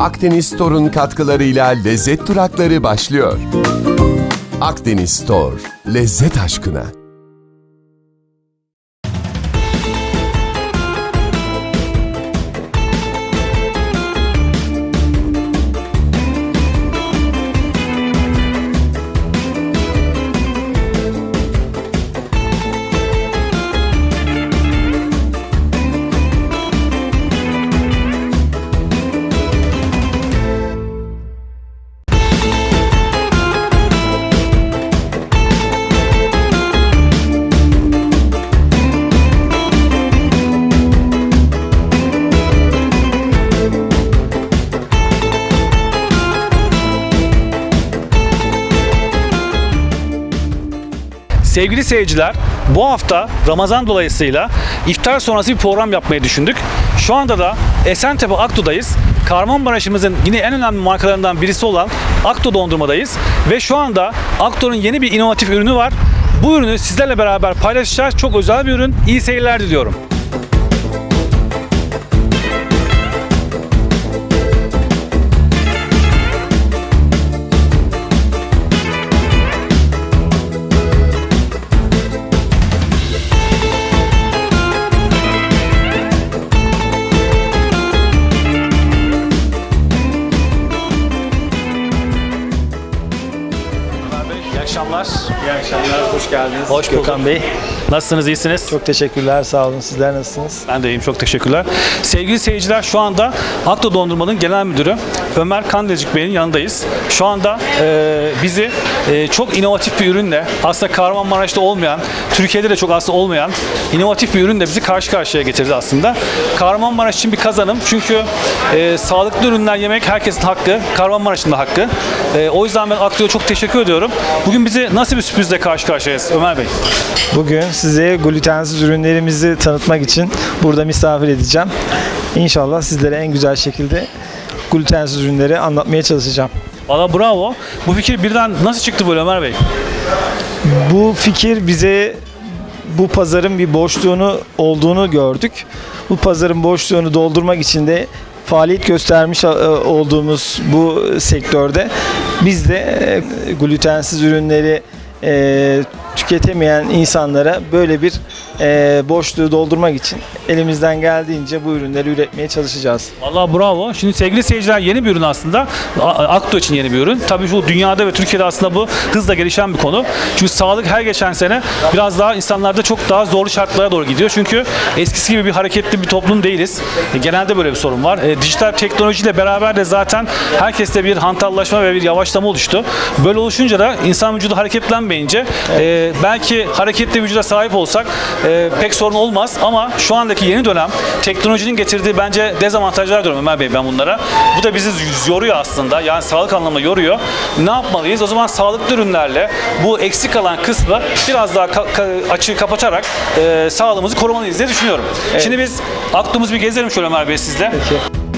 Akdeniz Store'un katkılarıyla lezzet durakları başlıyor. Akdeniz Store, lezzet aşkına. Sevgili seyirciler, bu hafta Ramazan dolayısıyla iftar sonrası bir program yapmayı düşündük. Şu anda da Esentepe Akto'dayız. Kahramanmaraş'ımızın yine en önemli markalarından birisi olan Akto dondurmadayız. Ve şu anda Akto'nun yeni bir inovatif ürünü var. Bu ürünü sizlerle beraber paylaşacağız. Çok özel bir ürün. İyi seyirler diliyorum. İyi akşamlar, hoş geldiniz. Hoş bulduk. Gökhan Bey. Nasılsınız? iyisiniz? Çok teşekkürler, sağ olun. Sizler nasılsınız? Ben de iyiyim. Çok teşekkürler. Sevgili seyirciler şu anda Akto Dondurma'nın genel müdürü Ömer Kandilcik Bey'in yanındayız. Şu anda e, bizi e, çok inovatif bir ürünle aslında Kahramanmaraş'ta olmayan, Türkiye'de de çok aslında olmayan inovatif bir ürünle bizi karşı karşıya getirdi aslında. Kahramanmaraş için bir kazanım. Çünkü e, sağlıklı ürünler yemek herkesin hakkı. Kahramanmaraş'ın da hakkı. E, o yüzden ben Akto'ya çok teşekkür ediyorum. Bugün bizi nasıl bir sürprizle karşı karşıyayız Ömer Bey? Bugün size glutensiz ürünlerimizi tanıtmak için burada misafir edeceğim. İnşallah sizlere en güzel şekilde glutensiz ürünleri anlatmaya çalışacağım. Valla bravo. Bu fikir birden nasıl çıktı böyle Ömer Bey? Bu fikir bize bu pazarın bir boşluğunu olduğunu gördük. Bu pazarın boşluğunu doldurmak için de faaliyet göstermiş e, olduğumuz bu sektörde biz de e, glutensiz ürünleri e, tüketemeyen insanlara böyle bir e, boşluğu doldurmak için elimizden geldiğince bu ürünleri üretmeye çalışacağız. Vallahi bravo. Şimdi sevgili seyirciler yeni bir ürün aslında. Akto için yeni bir ürün. Tabii şu dünyada ve Türkiye'de aslında bu hızla gelişen bir konu. Çünkü sağlık her geçen sene biraz daha insanlarda çok daha zorlu şartlara doğru gidiyor. Çünkü eskisi gibi bir hareketli bir toplum değiliz. E, genelde böyle bir sorun var. E, dijital teknolojiyle beraber de zaten herkeste bir hantallaşma ve bir yavaşlama oluştu. Böyle oluşunca da insan vücudu hareketlenmeyince e, belki hareketli vücuda sahip olsak e, pek sorun olmaz ama şu andaki yeni dönem teknolojinin getirdiği bence dezavantajlar diyorum Ömer Bey ben bunlara. Bu da bizi yoruyor aslında. Yani sağlık anlamında yoruyor. Ne yapmalıyız? O zaman sağlıklı ürünlerle bu eksik kalan kısmı biraz daha ka- ka- açığı kapatarak e, sağlığımızı korumalıyız diye düşünüyorum. Şimdi biz aklımızı bir gezelim şöyle Ömer Bey sizle. Peki.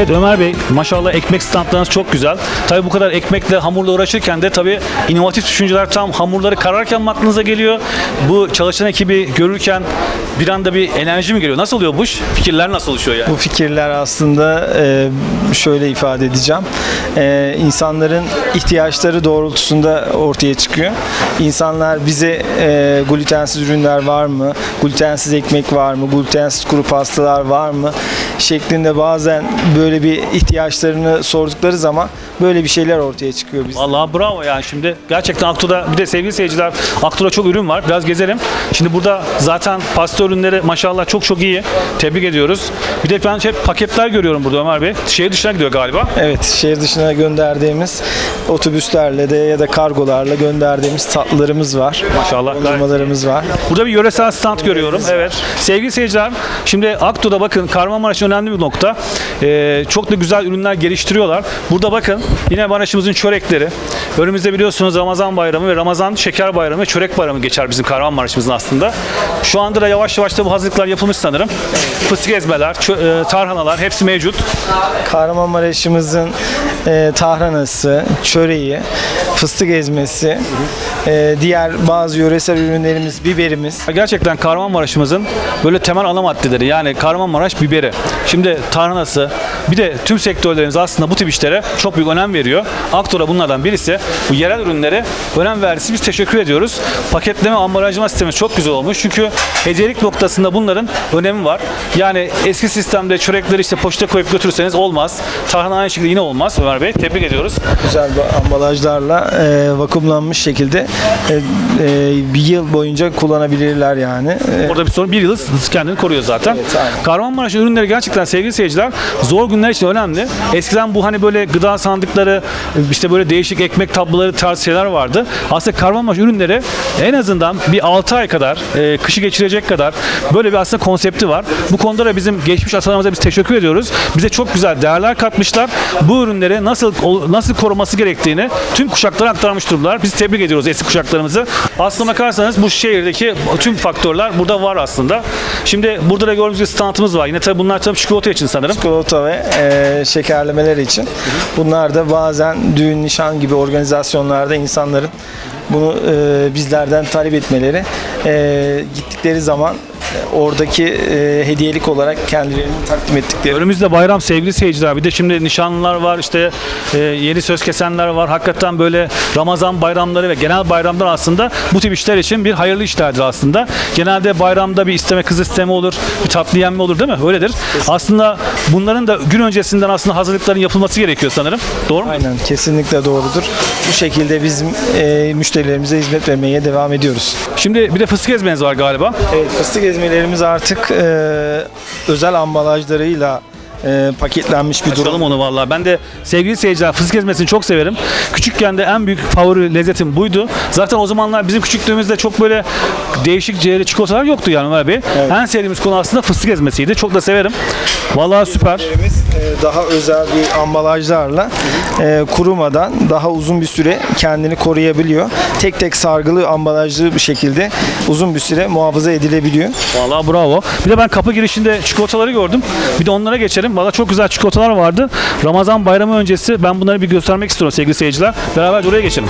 Evet Ömer Bey maşallah ekmek standlarınız çok güzel. Tabii bu kadar ekmekle hamurla uğraşırken de tabii inovatif düşünceler tam hamurları kararken mi aklınıza geliyor? Bu çalışan ekibi görürken bir anda bir enerji mi geliyor? Nasıl oluyor bu iş? Fikirler nasıl oluşuyor yani? Bu fikirler aslında e, şöyle ifade edeceğim. E, insanların ihtiyaçları doğrultusunda ortaya çıkıyor. İnsanlar bize e, glutensiz ürünler var mı? Glutensiz ekmek var mı? Glutensiz kuru pastalar var mı? Şeklinde bazen böyle bir ihtiyaçlarını sordukları zaman böyle bir şeyler ortaya çıkıyor biz. Vallahi bravo yani şimdi gerçekten Akto'da bir de sevgili seyirciler Akto'da çok ürün var. Biraz gezelim. Şimdi burada zaten pasta ürünleri maşallah çok çok iyi. Tebrik ediyoruz. Bir de ben hep paketler görüyorum burada Ömer Bey. Şehir dışına gidiyor galiba. Evet, şehir dışına gönderdiğimiz otobüslerle de ya da kargolarla gönderdiğimiz tatlılarımız var. Maşallah. Dondurmalarımız var. Burada bir yöresel stand görüyorum. Evet. Sevgili seyirciler, şimdi Akto'da bakın Kahramanmaraş önemli bir nokta. e, çok da güzel ürünler geliştiriyorlar. Burada bakın yine Maraş'ımızın çörekleri. Önümüzde biliyorsunuz Ramazan bayramı ve Ramazan şeker bayramı ve çörek bayramı geçer bizim Kahramanmaraş'ımızın aslında. Şu anda da yavaş yavaş da bu hazırlıklar yapılmış sanırım. Fıstık ezmeler, e, tarhanalar hepsi mevcut. Kahramanmaraş'ımızın e, tahranası, çöreği, fıstık ezmesi, e, diğer bazı yöresel ürünlerimiz, biberimiz. Gerçekten Kahramanmaraş'ımızın böyle temel ana maddeleri yani Kahramanmaraş biberi. Şimdi tarhanası bir de tüm sektörlerimiz aslında bu tip işlere çok büyük önem veriyor. Aktora bunlardan birisi. Bu yerel ürünlere önem verdisi biz teşekkür ediyoruz. Paketleme ambalajlama sistemimiz çok güzel olmuş. Çünkü hediyelik noktasında bunların önemi var. Yani eski sistemde çörekleri işte poşete koyup götürürseniz olmaz. Tarhana aynı şekilde yine olmaz Ömer Bey. Tebrik ediyoruz. Güzel bu ambalajlarla e, vakumlanmış şekilde e, e, bir yıl boyunca kullanabilirler yani. E, Orada bir sorun bir yıl kendini koruyor zaten. Evet, aynen. Kahramanmaraş ürünleri gerçekten sevgili seyirciler zor günler için önemli. Eskiden bu hani böyle gıda sandıkları işte böyle değişik ekmek tabloları tarzı şeyler vardı. Aslında Kahramanmaraş ürünleri en azından bir 6 ay kadar e, kışı geçirecek kadar böyle bir aslında konsepti var. Bu konuda da bizim geçmiş atalarımıza biz teşekkür ediyoruz. Bize çok güzel değerler katmışlar. Bu ürünleri nasıl nasıl koruması gerektiğini tüm kuşaklara aktarmış durumlar. Biz tebrik ediyoruz eski kuşaklarımızı. Aslına bakarsanız bu şehirdeki tüm faktörler burada var aslında. Şimdi burada da gördüğünüz gibi standımız var. Yine tabii bunlar tabii çikolata için sanırım. çikolata ve e, şekerlemeler için. Bunlar da bazen düğün, nişan gibi organizasyonlarda insanların bunu e, bizlerden talep etmeleri, e, gittikleri zaman oradaki e, hediyelik olarak kendilerini takdim ettikleri Önümüzde bayram sevgili seyirciler. Bir de şimdi nişanlılar var, işte e, yeni söz kesenler var. Hakikaten böyle Ramazan bayramları ve genel bayramlar aslında bu tip işler için bir hayırlı işlerdir aslında. Genelde bayramda bir isteme kız isteme olur, bir tatlı yenme olur değil mi? Öyledir. Aslında bunların da gün öncesinden aslında hazırlıkların yapılması gerekiyor sanırım. Doğru mu? Aynen kesinlikle doğrudur. Bu şekilde bizim e, müşterilerimize hizmet vermeye devam ediyoruz. Şimdi bir de fıstık ezmeniz var galiba. Evet, fıstık ezmelerimiz artık e, özel ambalajlarıyla e, paketlenmiş bir durum. Açalım onu vallahi. Ben de sevgili seyirciler fıstık ezmesini çok severim. Küçükken de en büyük favori lezzetim buydu. Zaten o zamanlar bizim küçüklüğümüzde çok böyle değişik ciğerli çikolatalar yoktu yani Ömer Bey. En sevdiğimiz konu aslında fıstık ezmesiydi. Çok da severim. Vallahi süper. E, daha özel bir ambalajlarla e, kurumadan daha uzun bir süre kendini koruyabiliyor. Tek tek sargılı ambalajlı bir şekilde uzun bir süre muhafaza edilebiliyor. Vallahi bravo. Bir de ben kapı girişinde çikolataları gördüm. Bir de onlara geçelim. Vallahi çok güzel çikolatalar vardı. Ramazan bayramı öncesi ben bunları bir göstermek istiyorum sevgili seyirciler. Beraber oraya geçelim.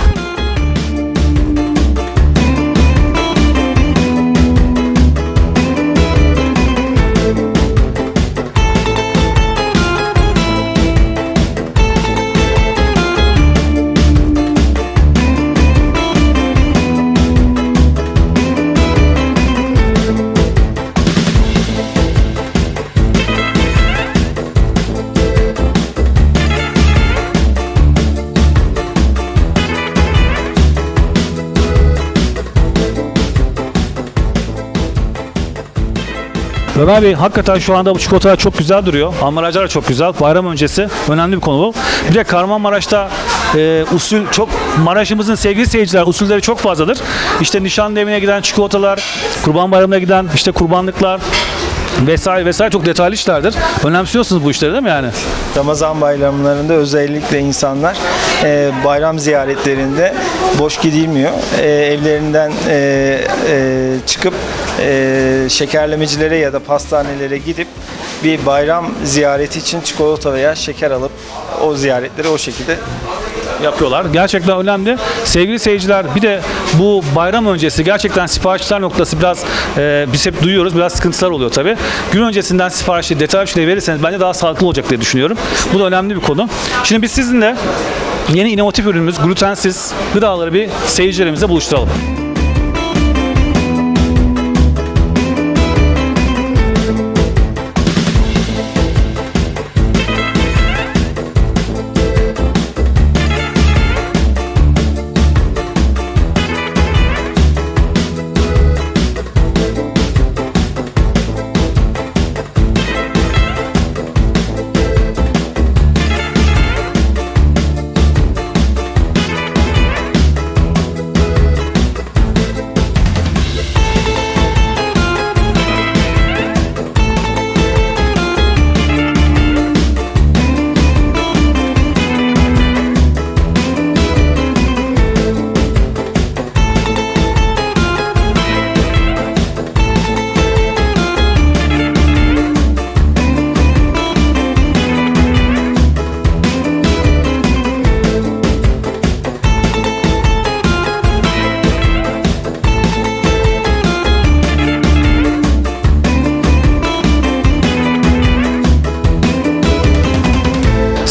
Ömer Bey hakikaten şu anda bu çikolatalar çok güzel duruyor. Ambalajlar çok güzel. Bayram öncesi önemli bir konu bu. Bir de Kahramanmaraş'ta e, usul çok Maraş'ımızın sevgili seyirciler usulleri çok fazladır. İşte nişan evine giden çikolatalar, kurban bayramına giden işte kurbanlıklar vesaire vesaire çok detaylı işlerdir. Önemsiyorsunuz bu işleri değil mi yani? Ramazan bayramlarında özellikle insanlar e, bayram ziyaretlerinde boş gidilmiyor. E, evlerinden e, e, çıkıp e, şekerlemecilere ya da pastanelere gidip bir bayram ziyareti için çikolata veya şeker alıp o ziyaretleri o şekilde yapıyorlar. Gerçekten önemli. Sevgili seyirciler bir de bu bayram öncesi gerçekten siparişler noktası biraz e, biz hep duyuyoruz biraz sıkıntılar oluyor tabi. Gün öncesinden siparişi detaylı bir şekilde verirseniz bence daha sağlıklı olacak diye düşünüyorum. Bu da önemli bir konu. Şimdi biz sizinle yeni inovatif ürünümüz glutensiz gıdaları bir seyircilerimize buluşturalım.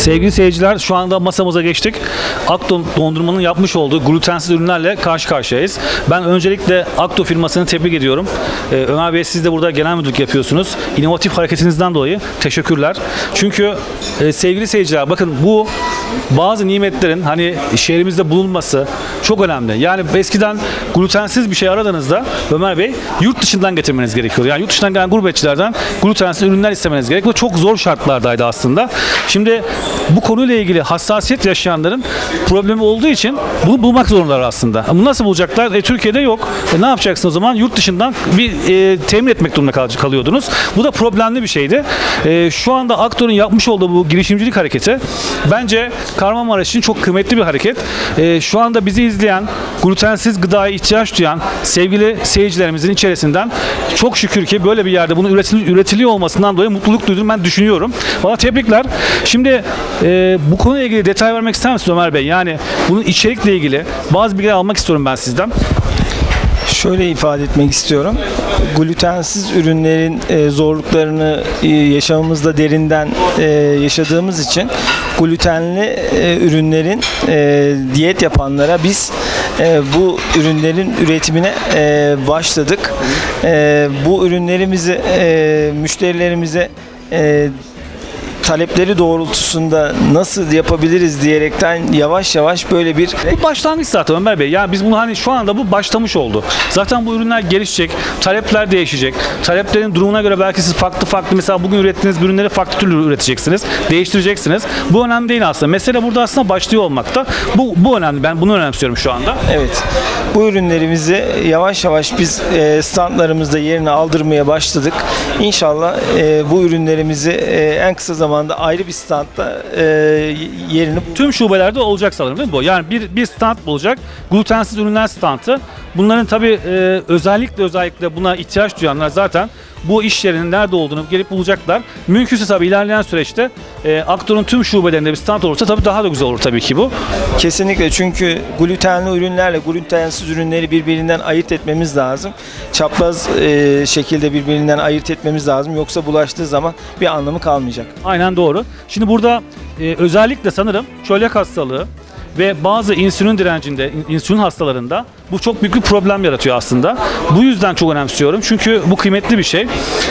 Sevgili seyirciler şu anda masamıza geçtik. Akto dondurmanın yapmış olduğu glutensiz ürünlerle karşı karşıyayız. Ben öncelikle Akto firmasını tebrik ediyorum. Ee, Ömer Bey siz de burada genel müdürlük yapıyorsunuz. İnovatif hareketinizden dolayı teşekkürler. Çünkü e, sevgili seyirciler bakın bu bazı nimetlerin hani şehrimizde bulunması çok önemli. Yani eskiden glutensiz bir şey aradığınızda Ömer Bey yurt dışından getirmeniz gerekiyor. Yani yurt dışından gelen gurbetçilerden glutensiz ürünler istemeniz gerekiyor. Çok zor şartlardaydı aslında. Şimdi bu konuyla ilgili hassasiyet yaşayanların problemi olduğu için bunu bulmak zorundalar aslında. Bunu nasıl bulacaklar? E, Türkiye'de yok. E, ne yapacaksın o zaman? Yurt dışından bir e, temin etmek durumunda kal- kalıyordunuz. Bu da problemli bir şeydi. E, şu anda aktörün yapmış olduğu bu girişimcilik hareketi bence Kahramanmaraş için çok kıymetli bir hareket. E, şu anda bizi izleyen, glutensiz gıdaya ihtiyaç duyan sevgili seyircilerimizin içerisinden çok şükür ki böyle bir yerde bunun üretili- üretiliyor olmasından dolayı mutluluk duydum ben düşünüyorum. Valla tebrikler. Şimdi e, bu konuyla ilgili detay vermek ister misiniz Ömer Bey? Yani bunun içerikle ilgili bazı bilgiler almak istiyorum ben sizden. Şöyle ifade etmek istiyorum. Glutensiz ürünlerin e, zorluklarını e, yaşamımızda derinden e, yaşadığımız için glutenli ürünlerin diyet yapanlara biz bu ürünlerin üretimine başladık. Bu ürünlerimizi müşterilerimize talepleri doğrultusunda nasıl yapabiliriz diyerekten yavaş yavaş böyle bir Bu başlangıç zaten Ömer Bey. Yani biz bunu hani şu anda bu başlamış oldu. Zaten bu ürünler gelişecek, talepler değişecek. Taleplerin durumuna göre belki siz farklı farklı mesela bugün ürettiğiniz ürünleri farklı türlü üreteceksiniz, değiştireceksiniz. Bu önemli değil aslında. Mesele burada aslında başlıyor olmakta. Bu bu önemli. Ben bunu önemsiyorum şu anda. Evet. Bu ürünlerimizi yavaş yavaş biz e, standlarımızda yerine aldırmaya başladık. İnşallah e, bu ürünlerimizi e, en kısa zamanda ayrı bir standta e, yerini Tüm şubelerde olacak sanırım değil mi bu? Yani bir, bir stand olacak. Glutensiz ürünler standı. Bunların tabii e, özellikle özellikle buna ihtiyaç duyanlar zaten bu iş yerinin nerede olduğunu gelip bulacaklar. Mümkünse tabii ilerleyen süreçte e, Aktor'un tüm şubelerinde bir stand olursa tabii daha da güzel olur tabii ki bu. Kesinlikle çünkü glutenli ürünlerle glutensiz ürünleri birbirinden ayırt etmemiz lazım. Çapraz e, şekilde birbirinden ayırt etmemiz lazım. Yoksa bulaştığı zaman bir anlamı kalmayacak. Aynen doğru. Şimdi burada e, özellikle sanırım çölyak hastalığı ve bazı insülin direncinde, in- insülin hastalarında bu çok büyük bir problem yaratıyor aslında. Bu yüzden çok önemsiyorum. Çünkü bu kıymetli bir şey.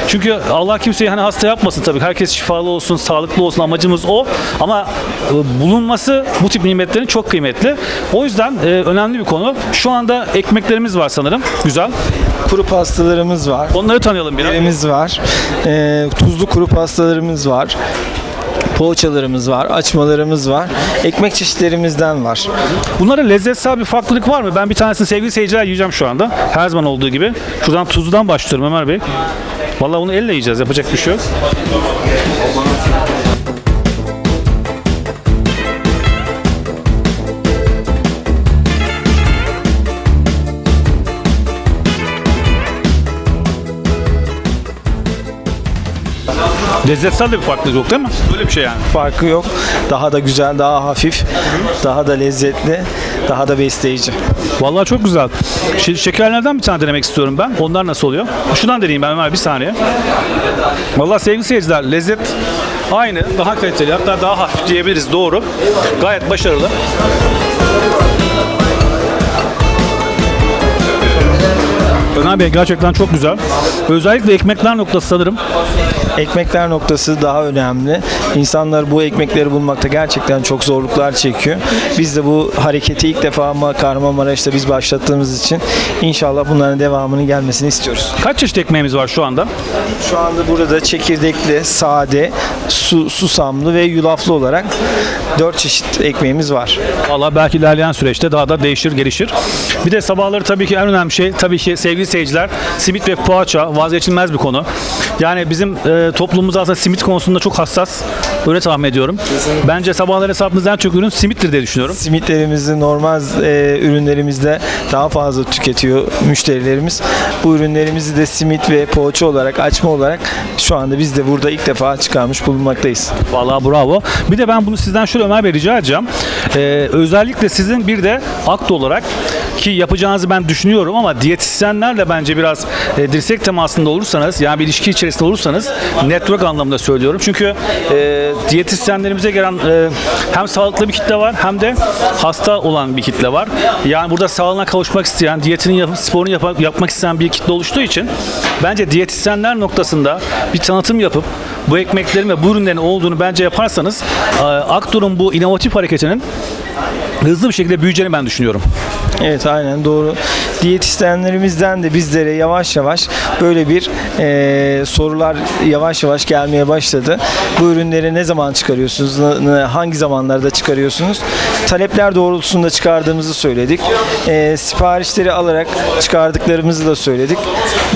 Çünkü Allah kimseyi hani hasta yapmasın tabii. Herkes şifalı olsun, sağlıklı olsun amacımız o. Ama e, bulunması bu tip nimetlerin çok kıymetli. O yüzden e, önemli bir konu. Şu anda ekmeklerimiz var sanırım. Güzel. Kuru pastalarımız var. Onları tanıyalım biraz. Yerimiz var. Ee, tuzlu kuru pastalarımız var. Poğaçalarımız var, açmalarımız var. Ekmek çeşitlerimizden var. Bunlara lezzetsel bir farklılık var mı? Ben bir tanesini sevgili seyirciler yiyeceğim şu anda. Her zaman olduğu gibi. Şuradan tuzludan başlıyorum Ömer Bey. Vallahi bunu elle yiyeceğiz. Yapacak bir şey yok. Lezzetsel de bir farklılık yok değil mi? Böyle bir şey yani. Farkı yok. Daha da güzel, daha hafif, daha da lezzetli, daha da besleyici. Vallahi çok güzel. Şe- şekerlerden bir tane denemek istiyorum ben. Onlar nasıl oluyor? Şuradan deneyeyim ben Ömer bir saniye. Vallahi sevgili seyirciler lezzet aynı, daha kaliteli hatta daha hafif diyebiliriz doğru. Gayet başarılı. Ömer Bey gerçekten çok güzel. Özellikle ekmekler noktası sanırım. Ekmekler noktası daha önemli. İnsanlar bu ekmekleri bulmakta gerçekten çok zorluklar çekiyor. Biz de bu hareketi ilk defa ama Kahramanmaraş'ta biz başlattığımız için inşallah bunların devamının gelmesini istiyoruz. Kaç çeşit ekmeğimiz var şu anda? Şu anda burada çekirdekli, sade, su, susamlı ve yulaflı olarak 4 çeşit ekmeğimiz var. Vallahi belki ilerleyen süreçte daha da değişir, gelişir. Bir de sabahları tabii ki en önemli şey, tabii ki sevgili seyirciler, simit ve poğaça vazgeçilmez bir konu. Yani bizim e, toplumumuz aslında simit konusunda çok hassas. Öyle tahmin ediyorum. Bence sabahları hesabımız en çok ürün simittir diye düşünüyorum. Simitlerimizi normal e, ürünlerimizde daha fazla tüketiyor müşterilerimiz. Bu ürünlerimizi de simit ve poğaça olarak, açma olarak şu anda biz de burada ilk defa çıkarmış bulunmaktayız. Vallahi bravo. Bir de ben bunu sizden şöyle Ömer Bey rica edeceğim. Ee, özellikle sizin bir de akto olarak ki yapacağınızı ben düşünüyorum ama diyetisyenlerle bence biraz e, dirsek temasında olursanız yani bir ilişki içerisinde olursanız network anlamında söylüyorum. Çünkü e, diyetisyenlerimize gelen e, hem sağlıklı bir kitle var hem de hasta olan bir kitle var. Yani burada sağlığına kavuşmak isteyen, diyetini yapıp sporunu yap- yapmak isteyen bir kitle oluştuğu için bence diyetisyenler noktasında bir tanıtım yapıp bu ekmeklerin ve bu ürünlerin olduğunu bence yaparsanız e, Aktor'un bu inovatif hareketinin hızlı bir şekilde büyüyeceğini ben düşünüyorum. Evet aynen doğru. Diyetisyenlerimizden de bizlere yavaş yavaş böyle bir e, sorular yavaş yavaş gelmeye başladı. Bu ürünleri ne zaman çıkarıyorsunuz? Hangi zamanlarda çıkarıyorsunuz? Talepler doğrultusunda çıkardığımızı söyledik. E, siparişleri alarak çıkardıklarımızı da söyledik.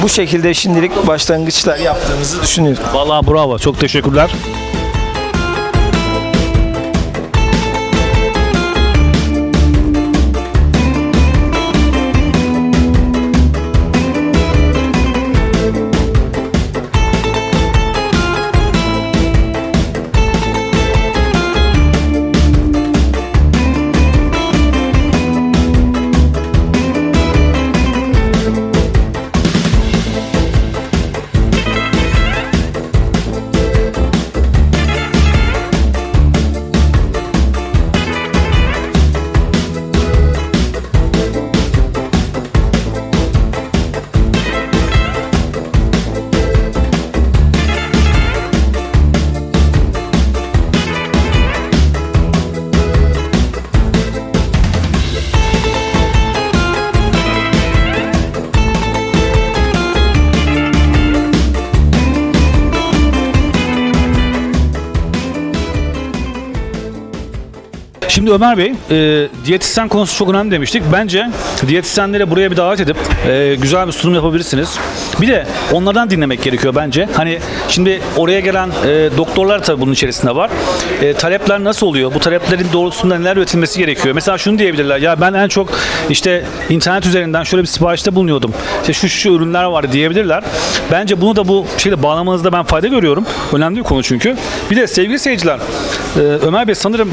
Bu şekilde şimdilik başlangıçlar yaptığımızı düşünüyorum. Vallahi bravo. Çok teşekkürler. Şimdi Ömer Bey, e, diyetisyen konusu çok önemli demiştik. Bence diyetisyenleri buraya bir davet edip e, güzel bir sunum yapabilirsiniz. Bir de onlardan dinlemek gerekiyor bence. Hani şimdi oraya gelen e, doktorlar tabii bunun içerisinde var. E, talepler nasıl oluyor? Bu taleplerin doğrultusunda neler üretilmesi gerekiyor? Mesela şunu diyebilirler. Ya ben en çok işte internet üzerinden şöyle bir siparişte bulunuyordum. İşte şu şu ürünler var diyebilirler. Bence bunu da bu şeyle bağlamanızda ben fayda görüyorum. Önemli bir konu çünkü. Bir de sevgili seyirciler, e, Ömer Bey sanırım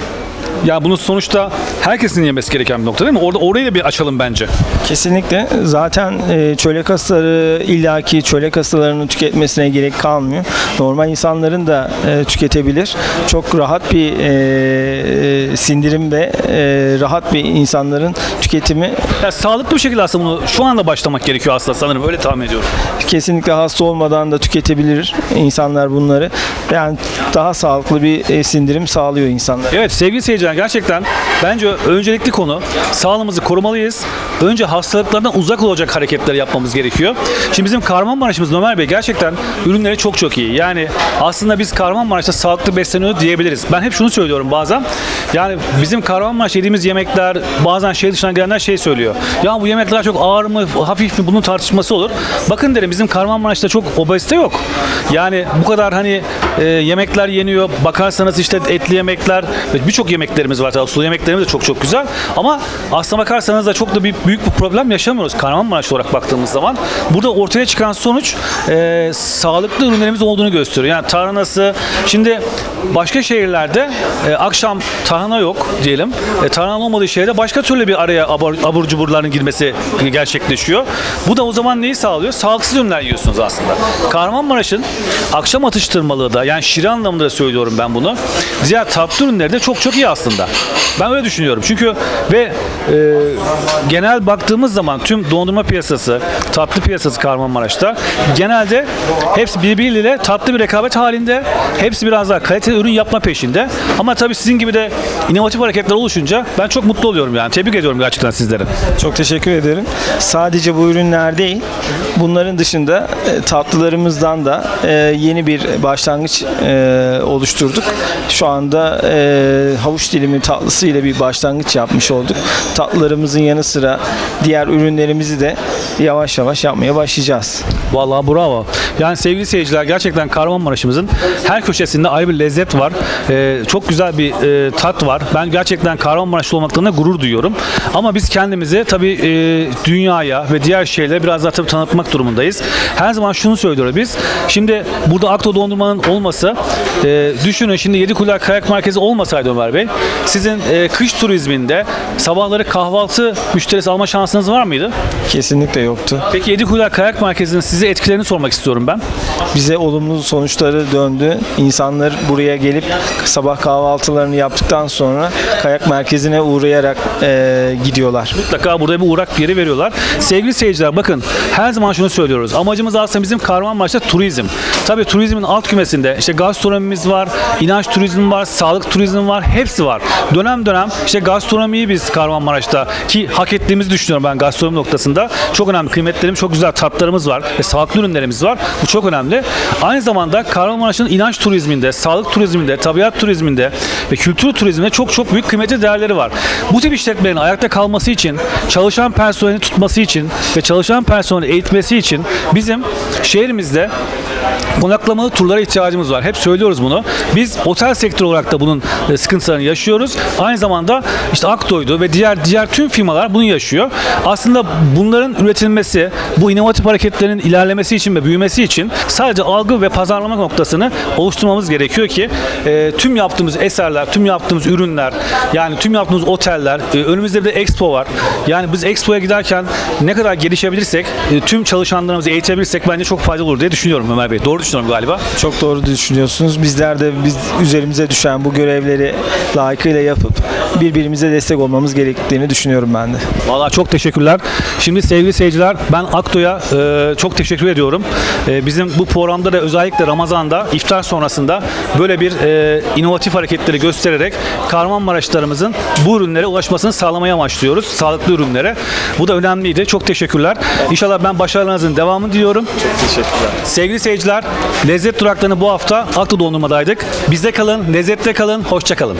ya bunun sonuçta herkesin yemesi gereken bir nokta değil mi? Orada orayı da bir açalım bence. Kesinlikle. Zaten e, çölek hastaları illaki çölek hastalarının tüketmesine gerek kalmıyor. Normal insanların da e, tüketebilir. Çok rahat bir e, e, sindirim ve e, rahat bir insanların tüketimi Ya sağlıklı bir şekilde aslında bunu şu anda başlamak gerekiyor aslında sanırım öyle tahmin ediyorum. kesinlikle hasta olmadan da tüketebilir insanlar bunları. Yani daha sağlıklı bir e, sindirim sağlıyor insanlar. Evet sevgili seyirciler gerçekten bence öncelikli konu sağlığımızı korumalıyız. Önce hastalıklardan uzak olacak hareketler yapmamız gerekiyor. Şimdi bizim Kahramanmaraş'ımız Ömer Bey gerçekten ürünleri çok çok iyi. Yani aslında biz Kahramanmaraş'ta sağlıklı besleniyor diyebiliriz. Ben hep şunu söylüyorum bazen. Yani bizim Kahramanmaraş yediğimiz yemekler bazen şehir dışından gelenler şey söylüyor. Ya bu yemekler çok ağır mı, hafif mi bunun tartışması olur. Bakın derim bizim Kahramanmaraş'ta çok obezite yok. Yani bu kadar hani e, yemekler yeniyor. Bakarsanız işte etli yemekler birçok yemeklerimiz var. Sulu yemeklerimiz de çok çok güzel. Ama aslına bakarsanız da çok da bir, büyük bir problem yaşamıyoruz Kahramanmaraş olarak baktığımız zaman. Burada ortaya çıkan sonuç e, sağlıklı ürünlerimiz olduğunu gösteriyor. Yani tarhanası şimdi başka şehirlerde e, akşam tarhana yok diyelim. E, tarhana olmadığı şehirde başka türlü bir araya abur, abur cuburların girmesi gerçekleşiyor. Bu da o zaman neyi sağlıyor? Sağlıksız ürünler yiyorsunuz aslında. Kahramanmaraş'ın akşam atıştırmalığı da yani şirin anlamında da söylüyorum ben bunu. Diğer tatlı ürünleri de çok çok iyi aslında. Ben öyle düşünüyorum. Çünkü ve e, genel baktığımız zaman tüm dondurma piyasası, tatlı piyasası Kahramanmaraş'ta genelde hepsi birbiriyle tatlı bir rekabet halinde. Hepsi biraz daha kaliteli ürün yapma peşinde. Ama tabii sizin gibi de inovatif hareketler oluşunca ben çok mutlu oluyorum yani. Tebrik ediyorum gerçekten sizlere. Çok teşekkür ederim. Sadece bu ürünler değil, bunların dışında e, tatlılarımızdan da e, yeni bir başlangıç e, oluşturduk. Şu anda havuç dilimi tatlısı ile bir başlangıç yapmış olduk. Tatlılarımızın yanı sıra diğer ürünlerimizi de yavaş yavaş yapmaya başlayacağız. Vallahi bravo. Yani sevgili seyirciler gerçekten Kahramanmaraş'ımızın her köşesinde ayrı bir lezzet var. Ee, çok güzel bir e, tat var. Ben gerçekten Kahramanmaraşlı olmaktan da gurur duyuyorum. Ama biz kendimizi tabii e, dünyaya ve diğer şeylere biraz daha tabii tanıtmak durumundayız. Her zaman şunu söylüyoruz biz. Şimdi burada Akto Dondurma'nın olması e, düşünün şimdi Yedikular Kayak Merkezi olmasaydı Ömer Bey sizin e, kış turizminde sabahları kahvaltı müşterisi alma şansı şansınız var mıydı? Kesinlikle yoktu. Peki Yedikuyular Kayak Merkezi'nin size etkilerini sormak istiyorum ben. Bize olumlu sonuçları döndü. İnsanlar buraya gelip sabah kahvaltılarını yaptıktan sonra kayak merkezine uğrayarak e, gidiyorlar. Mutlaka burada bir uğrak yeri veriyorlar. Sevgili seyirciler bakın her zaman şunu söylüyoruz. Amacımız aslında bizim Kahramanmaraş'ta turizm. Tabii turizmin alt kümesinde işte gastronomimiz var, inanç turizmi var, sağlık turizmi var, hepsi var. Dönem dönem işte gastronomiyi biz Kahramanmaraş'ta ki hak ettiğimizi düşünüyorum ben gastronomi noktasında. Çok önemli kıymetlerimiz, çok güzel tatlarımız var ve sağlıklı ürünlerimiz var. Bu çok önemli. Aynı zamanda Kahramanmaraş'ın inanç turizminde, sağlık turizminde, tabiat turizminde ve kültür turizminde çok çok büyük kıymetli değerleri var. Bu tip işletmelerin ayakta kalması için, çalışan personeli tutması için ve çalışan personeli eğitmesi için bizim şehrimizde konaklamalı turlara ihtiyacımız var. Hep söylüyoruz bunu. Biz otel sektörü olarak da bunun e, sıkıntılarını yaşıyoruz. Aynı zamanda işte Akdoy'du ve diğer diğer tüm firmalar bunu yaşıyor. Aslında bunların üretilmesi, bu inovatif hareketlerin ilerlemesi için ve büyümesi için sadece algı ve pazarlama noktasını oluşturmamız gerekiyor ki e, tüm yaptığımız eserler, tüm yaptığımız ürünler, yani tüm yaptığımız oteller, e, önümüzde bir de Expo var. Yani biz Expo'ya giderken ne kadar gelişebilirsek, e, tüm çalışanlarımızı eğitebilirsek bence çok faydalı olur diye düşünüyorum Ömer Bey. Doğru düşünüyorum galiba. Çok doğru düşünüyorsunuz. Bizler de biz üzerimize düşen bu görevleri layıkıyla yapıp birbirimize destek olmamız gerektiğini düşünüyorum ben de. Vallahi çok teşekkürler. Şimdi sevgili seyirciler ben Akdo'ya e, çok teşekkür ediyorum. E, bizim bu programda da özellikle Ramazan'da iftar sonrasında böyle bir e, inovatif hareketleri göstererek Kahramanmaraşlarımızın bu ürünlere ulaşmasını sağlamaya amaçlıyoruz. Sağlıklı ürünlere. Bu da önemliydi. Çok teşekkürler. İnşallah ben başarılarınızın devamını diliyorum. Teşekkürler. Sevgili seyirciler, Lezzet Durakları'nı bu hafta Aklı Dondurma'daydık. Bizde kalın, lezzette kalın, hoşça kalın.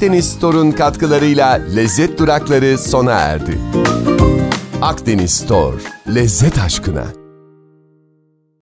Akdeniz Store'un katkılarıyla lezzet durakları sona erdi. Akdeniz Store, lezzet aşkına.